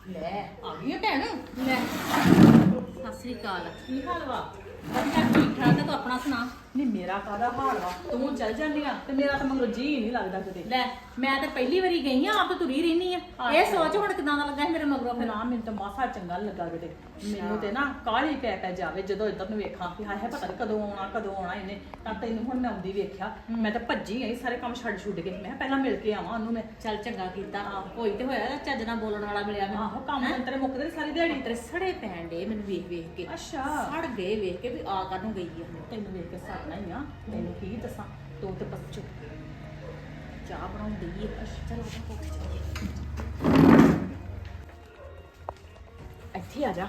ਲੈ, ਆ ਗਈ ਆ ਭੈਣ। ਲੈ। ਸਤਿ ਸ੍ਰੀ ਅਕਾਲ। ਕੀ ਹਾਲ ਵਾ? ਵਧੀਆ ਠੀਕ ਠਾਕ ਆ, ਤੂੰ ਆਪਣਾ ਸੁਣਾ? ਨਹੀਂ ਮੇਰਾ ਕਾਦਾ ਹਾਲ ਵਾ? ਤੂੰ ਚੱਲ ਜਾਂਦੀ ਆ ਤੇ ਮੇਰਾ ਤਾਂ ਮਗਰੋਂ ਜੀ ਨਹੀਂ ਲੱਗਦਾ ਕਿਤੇ। ਲੈ ਮੈਂ ਤਾਂ ਪਹਿਲੀ ਵਾਰੀ ਗਈ ਆ ਆਪ ਤਾਂ ਤੁਰੀ ਰਹਿਨੀ ਆ। ਇਹ ਸੋਚ ਹੁਣ ਕਿਦਾਂ ਦਾ ਲੱਗਾ ਸੀ ਮੇਰੇ ਮਗਰੋਂ? ਫਿਰ ਨਾ ਮੈਨੂੰ ਤਾਂ ਮਾਸਾ ਚੰਗਾ ਨੀ ਲੱਗਾ ਕਿਤੇ। ਮੈਨੂੰ ਤੇ ਨਾ ਕਾਹਲੀ ਪੈ ਪੈ ਜਾਵੇ ਜਦੋਂ ਇੱਧਰ ਨੂੰ ਵੇਖਾਂ ਕਿ ਹਾਏ ਹਾਏ ਪਤਾ ਨਹੀਂ ਕਦੋਂ ਆਉਣਾ ਕਦੋਂ ਆਉਣਾ ਇਹਨੇ। ਤਾਂ ਤੈਨੂੰ ਹੁਣ ਮੈਂ ਆਉਂਦੀ ਵੇਖਿਆ। ਮੈਂ ਤਾਂ ਭੱਜੀ ਗਈ ਸਾਰੇ ਕੰਮ ਛੱਡ ਛੁੱਡ ਕੇ। ਮੈਂ ਕਿਹਾ ਪਹਿਲਾਂ ਮਿਲ ਕੇ ਆਵਾਂ ਉਹਨੂੰ ਮੈਂ। ਚੱਲ ਚੰਗਾ ਕੀਤਾ। ਹੋਈ ਤੇ ਹੋਇਆ ਚੱਜ ਨਾਲ ਬੋਲਣ ਵਾਲਾ ਮਿਲਿਆ ਮੈਨੂੰ? ਆਹੋ ਕੰਮ ਤਾਂ ਤੇਰੇ ਮੁੱਕਦੇ ਨੀ ਸਾਰੀ ਦਿਹਾੜੀ। ਤੇਰੇ ਸੜੇ ਪੈਣ ਡੇ ਮੈਨੂੰ ਵੇਖ ਵੇਖ ਕੇ। ਅੱਛਾ। ਸੜ ਗਏ ਵੇਖ ਕੇ ਵੀ ਆ ਕਰਨ ਨੂੰ ਗਈ ਆ। ਤੈਨੂੰ ਵੇਖ ਕੇ ਸੜਨਾ ਹੀ ਆ। ਤੈਨੂੰ ਕੀ ਦੱਸਾਂ? ਤੂੰ ਤੇ ਬੱਚੋ ਚਾਹ ਬਣਾਉਂਦੀ ਆ ਚਲ ਉਹਦਾ ਕੋਲ ਚੱਲੀਏ। ਇੱਥੇ ਆ ਜਾ।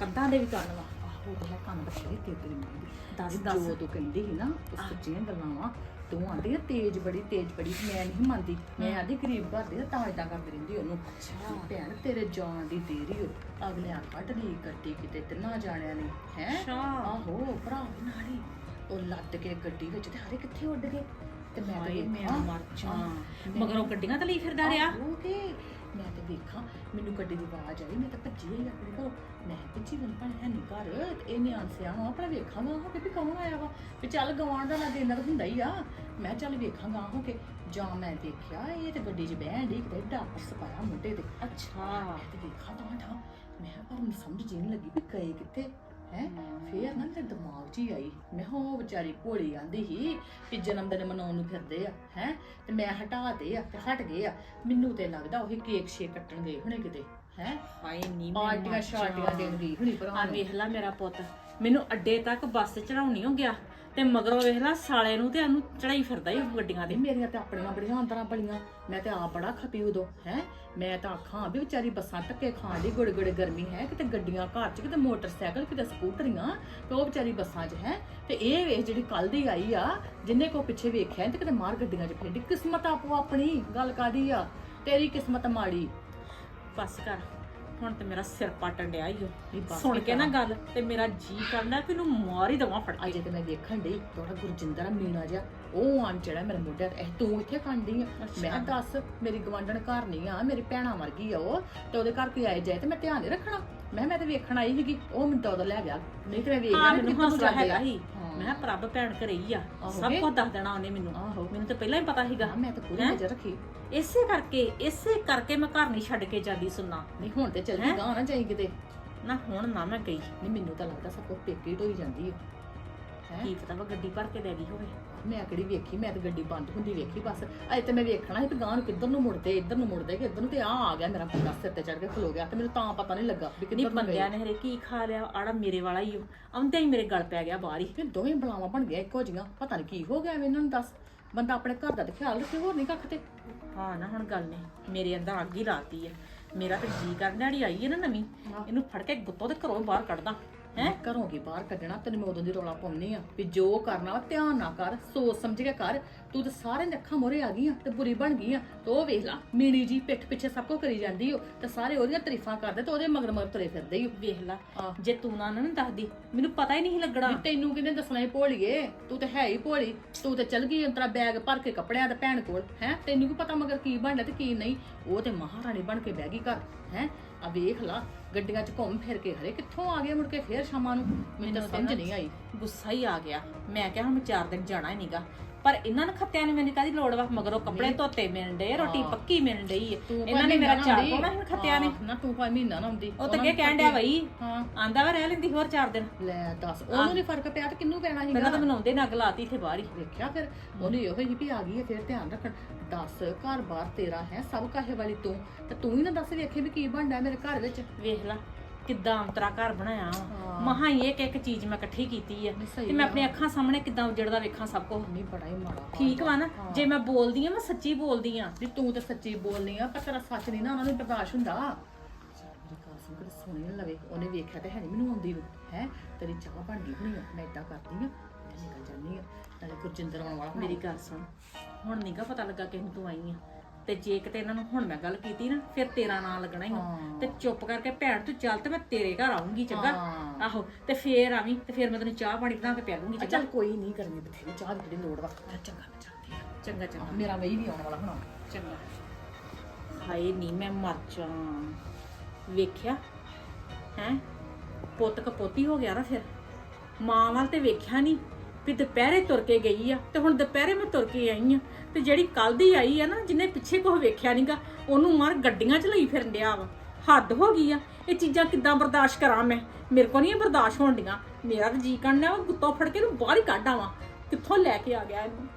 ਕੰਧਾਂ ਦੇ ਵੀ ਕੰਨ ਵਾ। ਆਹੋ ਬਥੇਰੇ ਤੇ ਤੇਰੀ ਮਾਂ ਦੀ ਦੱਸ, ਦੱਸ ਦੱਸ। ਜੋ ਤੂੰ ਕਹਿੰਦੀ ਸੀ ਨਾ ਉਹ ਸੱਚੀਆਂ ਗੱਲਾਂ ਵਾ। ਤੂੰ ਆਂਦੀ ਆ ਤੇਜ਼ ਬੜੀ ਤੇਜ਼ ਬੜੀ। ਮੈਂ ਨਹੀਂ ਮੰਨਦੀ। ਮੈਂ ਆਂਦੀ ਗਰੀਬ ਘਰ ਦੀ ਆ, ਤਾਂ ਇਦਾਂ ਕਰਦੀ ਰਹਿੰਦੀ ਉਹਨੂੰ। ਅੱਛਾ। ਭੈਣ ਤੇਰੇ ਜਾਣ ਦੀ ਦੇਰੀ ਹੋ ਅਗਲੇ ਆ ਕੱਢ ਲਈ ਗੱਡੀ ਕਿਤੇ ਤਿੰਨਾਂ ਜਾਣਿਆਂ ਨੇ। ਹੈ? ਅੱਛਾ। ਆਹੋ ਭਰਾ ਵੀ ਨਾਲ ਹੀ। ਉਹ ਲੱਦ ਕੇ ਗੱਡੀ ਵਿੱਚ ਤੇ ਹਰੇ ਕਿੱਥੇ ਉੱਡ ਗਏ। ਤੇ ਮੈਂ ਤੇ ਮੈਂ ਵੇਖਾਂ, ਮਰ ਜਾ। ਮੈਂ- ਮਗਰੋਂ ਗੱਡੀਆਂ ਤੇ ਲਈ ਫਿਰਦਾ ਰਿਹਾ। ਆਹੋ ਕਿ ਮੈਂ ਤੇ ਵੇਖਾਂ। ਮੈਨੂੰ ਗੱਡੀ ਦੀ ਆਵਾਜ਼ ਆਈ ਮੈਂ ਤਾਂ ਭੱਜੀ ਆਈ ਆਪਣੇ ਘਰੋਂ। ਮੈਂ ਭੱਜੀ ਮੈਨੂੰ ਭਾਣੇ ਹੈ ਨਹੀਂ ਘਰ। ਤੇ ਇਹਨੇ ਆਂਸਿਆ ਹਾਂ ਆਪਣਾ ਵੇਖਾਂਗਾ ਹੋ ਕੇ ਵੀ ਕੌਣ ਆਇਆ ਵਾ। ਵੀ ਚੱਲ ਗਵਾਂਢ ਦਾ ਲੱਗੇ ਇਹਨਾਂ ਦਾ ਹੁੰਦਾ ਹੀ ਆ। ਮੈਂ ਚੱਲ ਵੇਖਾਂਗਾ ਹੋ ਕੇ ਜਾਂ ਮੈਂ ਦੇਖਿਆ ਇਹ ਤੇ ਗੱਡੀ 'ਚ ਬਹਿਣ ਦੀ ਕਿਤੇ ਡਾਪਸ ਪਾਇਆ ਮੁੰਡੇ ਤੇ। ਅੱਛਾ। ਮੈਂ ਤੇ ਵੇਖਾਂ ਤਾਂ ਠਾ ਮੈਂ ਪਰ ਮੈਨੂੰ ਸਮਝ ਜੀ ਨਹੀਂ ਲੱਗੀ ਵੀ ਗਏ ਕਿੱਥੇ। ਹੈ? ਫੇਰ ਨਾ ਮੇਰੇ ਦਿਮਾਗ 'ਚ ਹੀ ਆਈ। ਮੈਂ ਕਿਹਾ ਉਹ ਵਿਚਾਰੀ ਭੋਲੀ ਆਂਦੀ ਸੀ ਕਿ ਜਨਮ ਦਿਨ ਮਨਾਉਣ ਨੂੰ ਫਿਰਦੇ ਆ ਹੈ? ਤੇ ਮੈਂ ਹਟਾਤੇ ਆ ਤੇ ਹਟ ਗਏ ਆ। ਮੈਨੂੰ ਤੇ ਲੱਗਦਾ ਉਹੀ ਕੇਕ ਸ਼ੇਕ ਕੱਟਣ ਗਏ ਹੋਣੇ ਕਿਤੇ ਹੈ? ਹਾਏ ਨੀ ਮੈਂ ਪਾਰਟੀਆਂ ਸ਼ਾਰਟੀਆਂ। ਦੇਣ ਗਈ ਹੋਣੀ ਭਰਾ ਆ ਨੂੰ। ਵੇਖ ਲੈ ਮੇਰਾ ਪੁੱਤ ਮੈਨੂੰ ਅੱਡੇ ਤੱਕ ਬੱਸ ਚੜਾਉਣੀ ਹੋ ਗਿਆ। ਤੇ ਮਗਰੋਂ ਵੇਖ ਲੈ ਸਾਲੇ ਨੂੰ ਤੇ ਉਹਨੂੰ ਚੜਾਈ ਫਿਰਦਾ ਹੀ ਗੱਡੀਆਂ ਦੇ ਮੇਰੀਆਂ ਤੇ ਆਪਣੀਆਂ ਬੜੀਆਂ ਅੰਦਰਾਂ ਬੜੀਆਂ ਮੈਂ ਤੇ ਆਪ ਬੜਾ ਖਪੀ ਉਦੋਂ ਹੈ? ਮੈਂ ਤਾਂ ਆਖਾਂ ਵੀ ਵਿਚਾਰੀ ਬੱਸਾਂ ਟੱਕੇ ਖਾਣ ਦੀ ਗੁੜ ਗੁੜ ਗਰਮੀ ਹੈ ਕਿਤੇ ਗੱਡੀਆਂ ਘਰ 'ਚ ਕਿਤੇ ਮੋਟਰਸਾਈਕਲ ਕਿਤੇ ਸਕੂਟਰੀਆਂ ਤੇ ਉਹ ਵਿਚਾਰੀ ਬੱਸਾਂ 'ਚ ਹੈ? ਤੇ ਇਹ ਵੇਖ ਜਿਹੜੀ ਕੱਲ ਦੀ ਆਈ ਆ ਜਿੰਨੇ ਕੋ ਪਿੱਛੇ ਵੇਖਿਆ ਤੇ ਕਿਤੇ ਮਾਰ ਗੱਡੀਆਂ 'ਚ ਫੇਡੀ ਕਿਸਮਤ ਆਪੋ ਆਪਣੀ ਗੱਲ ਕਾਦੀ ਆ? ਤੇਰੀ ਕਿਸਮਤ ਮਾੜੀ। ਬਸ ਕਰ। ਹੁਣ ਤੇ ਮੇਰਾ ਸਿਰ ਪਾਟਣ ਡਿਆ ਈ ਨਹੀਂ ਓ ਬਸ ਸੁਣ ਕੇ ਨਾ। ਗੱਲ ਤੇ ਮੇਰਾ ਜੀ ਕਰਦਾ ਕਿ ਇਹਨੂੰ ਮਾਰ ਹੀ ਦਵਾਂ ਫੜ ਕੇ ਅਜੇ ਤੇ ਮੈਂ ਵੇਖਣ ਡਈ ਥੋੜਾ ਗੁਰਜਿੰਦਰ ਆ ਮੀਣਾ ਜਿਹਾ ਉਹ ਆਂ ਚੜਾ ਮੇਰੇ ਮੋਢੇ ਤੇ ਇਹ ਤੂੰ ਇੱਥੇ ਕਾਂਡੀ ਆ ਮੈਂ ਕਿਹਾ ਦੱਸ ਮੇਰੀ ਗਵਾਂਢਣ ਘਰ ਨਹੀਂ ਆ ਮੇਰੀ ਭੈਣਾ ਮਰ ਗਈ ਆ ਉਹ ਤੇ ਉਹਦੇ ਘਰ ਕੋਈ ਆਏ ਜਾਏ ਤੇ ਮੈਂ ਧਿਆਨ ਨਹੀਂ ਰੱਖਣਾ ਮੈਂ ਕਿਹਾ ਮੈਂ ਤੇ ਵੇਖਣ ਆਈ ਸੀਗੀ ਉਹ ਮੈਨੂੰ ਤਾਂ ਉਦੋਂ ਲੈ ਗਿਆ ਨਹੀਂ ਤੇ ਮੈਂ ਵੇਖ ਹਾਂ ਮੈਨੂੰ ਕਿੱਥੋਂ ਹੌਸਲਾ ਜਾਂਦੇ ਹੈਗਾ ਆ। ਹਾਂ। ਮੈਂ ਕਿਹਾ ਪ੍ਰਭ ਭੈਣ ਘਰੇ ਹੀ ਆ ਆਹੋ ਸਭ ਵੇ। ਕੁਝ ਦੱਸ ਦੇਣਾ ਉਹਨੇ ਮੈਨੂੰ। ਆਹੋ। ਮੈਨੂੰ ਤਾਂ ਪਹਿਲਾਂ ਹੀ ਪਤਾ ਸੀਗਾ। ਹਾਂ, ਮੈਂ ਤਾਂ ਪੂਰੀ ਹੈਂ? ਨਜ਼ਰ ਰੱਖੀ। ਇਸੇ ਕਰਕੇ ਇਸੇ ਕਰਕੇ ਮੈਂ ਘਰ ਨਹੀਂ ਛੱਡ ਕੇ ਜਾਂਦੀ ਸੁਣਨਾ। ਨਹੀਂ ਹੁਣ ਤੇ ਚੱਲ ਹੈਂ? ਗਾਂ ਨਾ ਜਾਈ ਕਿਤੇ। ਨਾ ਹੁਣ ਨਾ ਮੈਂ ਗਈ। ਨਹੀਂ ਮੈਨੂੰ ਤਾਂ ਲੱਗਦਾ ਸਭ ਕੁਝ ਪੇਕੇ ਢੋਈ ਜਾਂਦੀ ਹੈ ਹੈ? ਕੀ ਪਤਾ ਵਾ ਗੱਡੀ ਭਰ ਕੇ ਲੈ ਗਈ ਹੋਵੇ। ਮੈਂ ਕਿਹੜੀ ਵੇਖੀ? ਮੈਂ ਤਾਂ ਗੱਡੀ ਬੰਦ ਹੁੰਦੀ ਵੇਖੀ ਬਸ। ਅਜੇ ਤੇ ਮੈਂ ਵੇਖਣਾ ਸੀ ਕਿ ਗਾਂ ਨੂੰ ਕਿੱਧਰ ਨੂੰ ਮੁੜਦੇ ਇੱਧਰ ਨੂੰ ਮੁੜਦੇ ਕਿ ਇੱਧਰ ਨੂੰ ਤੇ ਆ ਆ ਗਿਆ ਮੇਰਾ ਬੰਦਾ ਸਿਰ ਤੇ ਚੜ ਕੇ ਖਲੋ ਗਿਆ ਤੇ ਮੈਨੂੰ ਤਾਂ ਪਤਾ ਨਹੀਂ ਲੱਗਾ ਵੀ ਨਹੀਂ ਕਿੱਧਰ ਨੂੰ ਬੰਦਿਆਂ ਨੇ ਹਰੇ ਕੀ ਖਾ ਲਿਆ? ਆੜਾ ਮੇਰੇ ਵਾਲਾ ਹੀ। ਆਉਂਦੇ ਹੀ ਮੇਰੇ ਗਲ ਪੈ ਗਿਆ ਬਾਹਰ ਹੀ। ਫਿਰ ਦੋਵੇਂ ਬਲਾਵਾਂ ਬਣ ਗਿਆ ਇੱਕੋ ਜੀਆਂ ਪਤਾ ਨਹੀਂ ਕੀ ਹੋ ਗਿਆ ਐਵੇਂ ਇਹਨਾਂ ਨੂੰ ਦੱਸ। ਬੰਦਾ ਆਪਣੇ ਘਰ ਦਾ ਤੇ ਖਿਆਲ ਰੱਖੇ ਹੋਰ ਨਹੀਂ ਕੱਖ ਤੇ। ਹਾਂ ਨਾ ਹੁਣ ਗੱਲ ਨੇ ਮੇਰੇ ਅੰਦਰ ਅੱਗ ਹੀ ਲਾਤੀ ਹੈ ਮੇਰਾ ਤੇ ਜੀ ਕਰਨ ਦਿਹਾੜੀ ਆਈ ਹੈ ਨਾ ਨਵੀਂ। ਇਹਨੂੰ ਫੜ ਕੇ ਗੁੱਤੋਂ ਦੇ ਘਰੋਂ ਬਾਹਰ ਕੱਢਦਾ। ਹੈ? ਘਰੋਂ ਕੀ ਬਾਹਰ ਕੱਢਣਾ ਤੈਨੂੰ ਮੈਂ ਉਦੋਂ ਦੀ ਰੌਲਾ ਪਾਉਣੀ ਆ ਵੀ ਜੋ ਕਰਨਾ ਵਾ ਧਿਆਨ ਨਾ ਕਰ ਸੋਚ ਸਮਝ ਕੇ ਕਰ। ਤੂੰ ਤੇ ਸਾਰੇ ਦੇ ਅੱਖਾਂ ਮੋਰੇ ਆ ਗਈ ਆ ਤੇ ਬੁਰੀ ਬਣ ਗਈ ਆ। ਤੇ ਉਹ ਵੇਖ ਲਾ ਮੀਣੀ ਜੀ ਪਿੱਠ ਪਿੱਛੇ ਸਭ ਕੁਝ ਕਰੀ ਜਾਂਦੀ ਓ ਤੇ ਸਾਰੇ ਉਹਦੀਆਂ ਤਾਰੀਫਾਂ ਕਰਦੇ ਤੇ ਉਹਦੇ ਮਗਰ ਮਗਰ ਤੁਰੇ ਫਿਰਦੇ ਓ। ਵੇਖ ਲਾ ਆਹ। ਜੇ ਤੂੰ ਨਾ ਨਾ ਦੱਸਦੀ ਮੈਨੂੰ ਪਤਾ ਹੀ ਨਹੀਂ ਸੀ ਲੱਗਣਾ। ਵੀ ਤੈਨੂੰ ਕਿਹਨੇ ਦੱਸਣਾ ਈ ਭੋਲੀਏ? ਤੂੰ ਤੇ ਹੈ ਹੀ ਭੋਲੀ। ਤੂੰ ਤੇ ਚਲ ਗਈ ਅੰਤਰਾ ਬੈਗ ਭਰ ਕੇ ਕੱਪੜਿਆਂ ਦਾ ਭੈਣ ਕੋਲ ਹੈ? ਤੈਨੂੰ ਕੀ ਪਤਾ ਮਗਰ ਕੀ ਬਣਦਾ ਤੇ ਕੀ ਨਹੀਂ। ਉਹ ਤੇ ਮਹਾਰਾਣੀ ਬਣ ਕੇ ਬਹਿ ਗਈ ਘਰ ਹੈ? ਆ ਵੇਖ ਲਾ ਗੱਡੀਆਂ 'ਚ ਘੁੰਮ ਫਿਰ ਕੇ ਹਰੇ ਕਿੱਥੋਂ ਆ ਗਏ ਮੁੜ ਕੇ ਫੇਰ ਸ਼ਾਮਾਂ ਨੂੰ? ਮੈਨੂੰ ਤਾਂ ਸਮਝ ਨਹੀਂ ਆਈ। ਗੁੱਸਾ ਹੀ ਆ ਗਿਆ। ਮੈਂ ਕਿਹਾ ਹੁਣ ਮੈਂ ਚਾਰ ਦਿਨ ਜਾਣਾ ਹੀ ਨਹੀਂਗਾ ਪਰ ਇਹਨਾਂ ਨੂੰ ਖੱਤਿਆਂ ਨੂੰ ਮੈਨੂੰ ਕਾਦੀ ਲੋੜ ਵਾ ਮਗਰੋਂ ਕੱਪੜੇ ਧੋਤੇ ਮਿਲਣ ਡੇ ਰੋਟੀ ਹਾਂ। ਪੱਕੀ ਮਿਲਣ ਡਈ ਹੈ ਇਹਨਾਂ ਨੇ ਮੇਰਾ ਚਾਰ ਪਾਉਣਾ ਹੁਣ ਖੱਤਿਆਂ ਨੇ। ਹਾਂ, ਨਾ ਤੂੰ ਭਾਵੇਂ ਮਹੀਨਾ ਨਾ ਆਉਂਦੀ। ਉਹ ਤਾਂ ਅੱਗੇ ਕਹਿਣ ਡਿਆ ਬਈ ਹਾਂ। ਆਂਦਾ ਵਾ ਰਹਿ ਲੈਂਦੀ ਹੋਰ ਚਾਰ ਦਿਨ। ਲੈ ਦੱਸ ਉਹਨੂੰ ਨਹੀਂ ਫ਼ਰਕ ਪਿਆ ਤੇ ਕਿੰਨੂੰ ਪੈਣਾ ਸੀਗਾ? ਪਹਿਲਾਂ ਤਾਂ ਮਨਾਉਂਦੇ ਨਾ ਗਲਾਤੀ ਇੱਥੇ ਬਾਹਰ ਹੀ। ਵੇਖਿਆ ਫਿਰ ਉਹਨੇ ਇਹੋ ਜਿਹੀ ਵੀ ਆ ਗਈ ਹੈ ਫਿਰ ਧਿਆਨ ਰੱਖਣ। ਦੱਸ ਘਰ ਬਾਰ ਤੇਰਾ ਹੈ ਸਭ ਕਾਹੇ ਵਾਲੀ ਤੂੰ? ਤੇ ਤੂੰ ਹੀ ਨਾ ਦੱਸ ਵੇਖੇ ਵੀ ਕੀ ਬਣਦਾ ਮੇਰੇ ਘਰ ਵਿੱਚ। ਵੇਖ ਲਾ। ਕਿੱਦਾਂ ਅੰਤਰਾ ਘਰ ਬਣਾਇਆ ਮਹਾ ਇੱਕ ਇੱਕ ਚੀਜ਼ ਮੈਂ ਇਕੱਠੀ ਕੀਤੀ ਆ। ਤੇ ਮੈਂ ਆਪਣੀ ਅੱਖਾਂ ਸਾਹਮਣੇ ਕਿਦਾਂ ਉਜੜਦਾ ਵੇਖਾਂ ਸਭ ਕੁਝ ਨਹੀਂ ਬੜਾ ਹੀ ਮਾੜਾ ਠੀਕ ਵਾ ਨਾ? ਜੇ ਮੈਂ ਬੋਲਦੀ ਆ ਮੈਂ ਸੱਚੀ ਬੋਲਦੀ ਆ। ਵੀ ਤੂੰ ਤਾਂ ਸੱਚੀ ਬੋਲਨੀ ਆ ਪਰ ਤੇਰਾ ਸੱਚ ਨਹੀਂ ਨਾ ਉਹਨਾਂ ਨੂੰ ਬਰਦਾਸ਼ਤ ਹੁੰਦਾ। ਮੇਰੀ ਗੱਲ ਸੁਣ ਕੇ ਸੁਣੀ ਨਾ ਲਵੇ। ਉਹਨੇ ਵੇਖਿਆ ਤੇ ਹੈ ਨਹੀਂ ਮੈਨੂੰ ਆਉਂਦੀ ਨੂੰ। ਹੈ? ਤੇਰੀ ਚਾਹ ਬਣ ਗਈ ਹੋਣੀ ਆ। ਮੈਂ ਇਦਾਂ ਕਰਦੀ ਆ। ਤੇ ਨਿਕਲ ਜਾਂਦੀ ਆ। ਨਾਲੇ ਗੁਰਜਿੰਦਰ ਆਉਣ ਵਾਲਾ। ਮੇਰੀ ਗੱਲ ਸੁਣ। ਹੁਣ ਨਹੀਂਗਾ ਪਤਾ ਲੱਗਾ ਕਿ ਤੂੰ ਆਈ ਆ। ਤੇ ਜੇ ਕਿਤੇ ਇਹਨਾਂ ਨੂੰ ਹੁਣ ਮੈਂ ਗੱਲ ਕੀਤੀ ਨਾ ਫਿਰ ਤੇਰਾ ਨਾਂ ਲੱਗਣਾ ਹੀ। ਤੇ ਚੁੱਪ ਕਰਕੇ ਭੈਣ ਤੂੰ ਚੱਲ ਤੇ ਮੈਂ ਤੇਰੇ ਘਰ ਆਉਂਗੀ ਚੰਗਾ। ਹਾਂ। ਆਹੋ ਤੇ ਫੇਰ ਆਵੀਂ ਤੇ ਫੇਰ ਮੈਂ ਤੈਨੂੰ ਚਾਹ ਪਾਣੀ ਬਣਾ ਕੇ ਪਿਆ ਦੂੰਗੀ ਆ ਚੰਗਾ। ਚੱਲ ਕੋਈ ਨਹੀਂ ਕਰਨੀ ਬਥੇਰੀ ਚਾਹ ਦੀ ਜਿਹੜੀ ਲੋੜ ਵਾ। ਆ ਚੰਗਾ ਮੈਂ ਆ। ਚੰਗਾ ਚੰਗਾ। ਮੇਰਾ ਵਈ ਵੀ ਆਉਣ ਵਾਲਾ ਹੁਣ। ਚੰਗਾ। ਹਾਏ ਨੀ ਮੈਂ ਮਰ ਜਾ। ਵੇਖਿਆ? ਹੈ? ਪੁੱਤ ਕਪੋਤੀ ਹੋ ਗਿਆ ਨਾ ਫਿਰ। ਮਾਂ ਵੱਲ ਤੇ ਵੇਖਿਆ ਨਹੀਂ ਵੀ ਦੁਪਹਿਰੇ ਤੁਰ ਕੇ ਗਈ ਆ ਤੇ ਹੁਣ ਦੁਪਹਿਰੇ ਮੈਂ ਤੁਰ ਕੇ ਆਈ ਆ ਤੇ ਜਿਹੜੀ ਕੱਲ ਦੀ ਆਈ ਆ ਨਾ ਜਿਹਨੇ ਪਿੱਛੇ ਕੁਝ ਵੇਖਿਆ ਨਹੀਂਗਾ ਉਹਨੂੰ ਮਾਰ ਗੱਡੀਆਂ 'ਚ ਲਈ ਫਿਰਨ ਡਿਆ ਵਾ। ਹੱਦ ਹੋ ਗਈ ਆ, ਇਹ ਚੀਜ਼ਾਂ ਕਿੱਦਾਂ ਬਰਦਾਸ਼ਤ ਕਰਾਂ ਮੈਂ? ਮੇਰੇ ਕੋਲ ਨਹੀਂ ਬਰਦਾਸ਼ਤ ਹੋਣ ਡੀਆਂ ਮੇਰਾ ਤਾਂ ਜੀ ਕਰਨਾ ਵਾ, ਗੁੱਤੋਂ ਫੜ ਕੇ ਇਹਨੂੰ ਬਾਹਰ ਹੀ ਕੱਢ ਆਵਾਂ। ਕਿੱਥੋਂ ਲੈ ਕੇ ਆ ਗਿਆ ਇਹਨੂੰ?